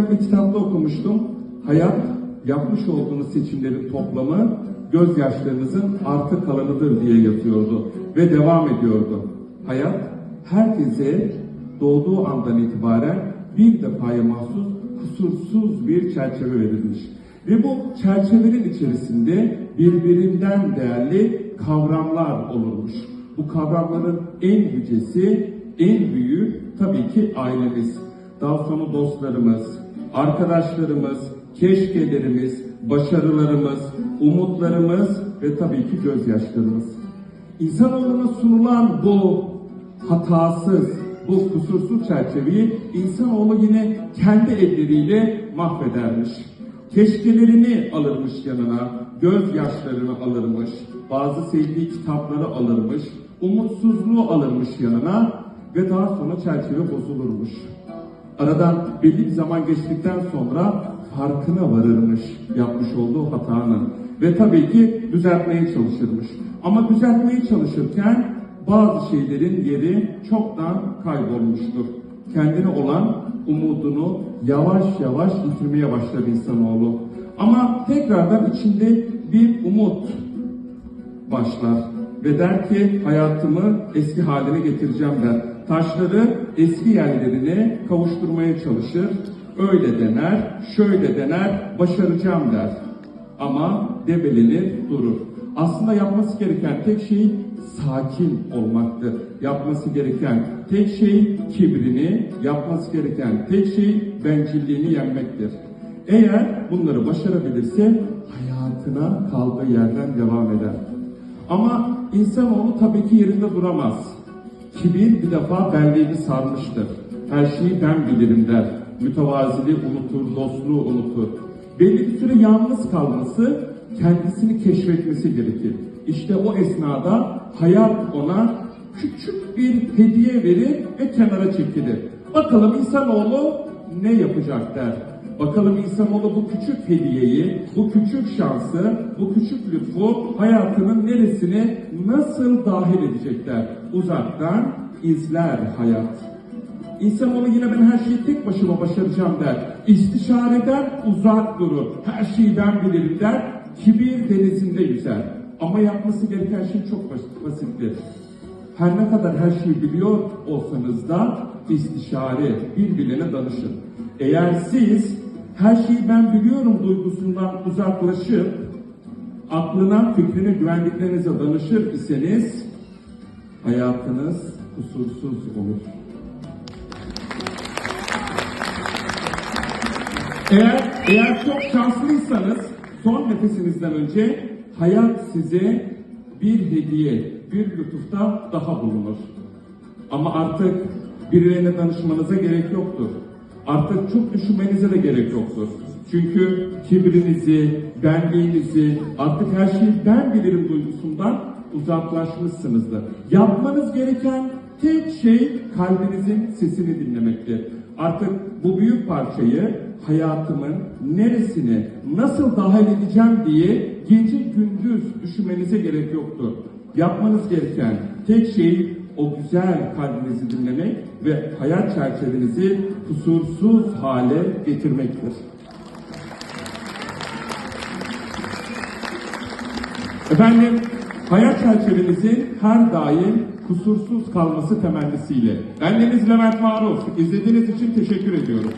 geçerken bir kitapta okumuştum. Hayat, yapmış olduğunuz seçimlerin toplamı, gözyaşlarınızın artı kalanıdır diye yazıyordu. Ve devam ediyordu. Hayat, herkese doğduğu andan itibaren bir defaya mahsus kusursuz bir çerçeve verilmiş. Ve bu çerçevenin içerisinde birbirinden değerli kavramlar olurmuş. Bu kavramların en yücesi, en büyüğü tabii ki ailemiz. Daha sonra dostlarımız, arkadaşlarımız, keşkelerimiz, başarılarımız, umutlarımız ve tabii ki gözyaşlarımız. İnsanoğluna sunulan bu hatasız, bu kusursuz çerçeveyi insanoğlu yine kendi elleriyle mahvedermiş. Keşkelerini alırmış yanına, gözyaşlarını alırmış, bazı sevdiği kitapları alırmış, umutsuzluğu alırmış yanına ve daha sonra çerçeve bozulurmuş. Aradan belli bir zaman geçtikten sonra farkına varırmış yapmış olduğu hatanın. Ve tabii ki düzeltmeye çalışırmış. Ama düzeltmeye çalışırken bazı şeylerin yeri çoktan kaybolmuştur. Kendine olan umudunu yavaş yavaş yitirmeye başlar insanoğlu. Ama tekrardan içinde bir umut başlar ve der ki hayatımı eski haline getireceğim der. Taşları eski yerlerine kavuşturmaya çalışır. Öyle dener, şöyle dener, başaracağım der. Ama debelenir durur. Aslında yapması gereken tek şey sakin olmaktır. Yapması gereken tek şey kibrini, yapması gereken tek şey bencilliğini yenmektir. Eğer bunları başarabilirse hayatına kaldığı yerden devam eder. Ama insanoğlu tabii ki yerinde duramaz. Kibir bir defa benliğini sarmıştır. Her şeyi ben bilirim der. Mütevaziliği unutur, dostluğu unutur. Belli bir süre yalnız kalması, kendisini keşfetmesi gerekir. İşte o esnada hayat ona küçük bir hediye verir ve kenara çekilir. Bakalım insanoğlu ne yapacak der. Bakalım insanoğlu bu küçük hediyeyi, bu küçük şansı, bu küçük lütfu hayatının neresine nasıl dahil edecekler? Uzaktan izler hayat. İnsanoğlu yine ben her şeyi tek başıma başaracağım der. İstişareden uzak durur. Her şeyi ben bilirim der. Kibir denizinde yüzer. Ama yapması gereken şey çok bas- basittir. Her ne kadar her şeyi biliyor olsanız da istişare, birbirine danışın. Eğer siz her şeyi ben biliyorum duygusundan uzaklaşıp aklına, fikrine, güvendiklerinize danışır iseniz hayatınız kusursuz olur. Eğer eğer çok şanslıysanız son nefesinizden önce hayat size bir hediye, bir lütufta daha bulunur. Ama artık birilerine danışmanıza gerek yoktur. Artık çok düşünmenize de gerek yoktur. Çünkü kibrinizi, benliğinizi, artık her şeyi ben bilirim duygusundan uzaklaşmışsınızdır. Yapmanız gereken tek şey kalbinizin sesini dinlemektir. Artık bu büyük parçayı hayatımın neresine, nasıl dahil edeceğim diye gece gündüz düşünmenize gerek yoktur. Yapmanız gereken tek şey o güzel kalbinizi dinlemek ve hayat çerçevenizi kusursuz hale getirmektir. Efendim, hayat çerçevenizin her daim kusursuz kalması temennisiyle. Bendeniz Levent Maruf. İzlediğiniz için teşekkür ediyorum.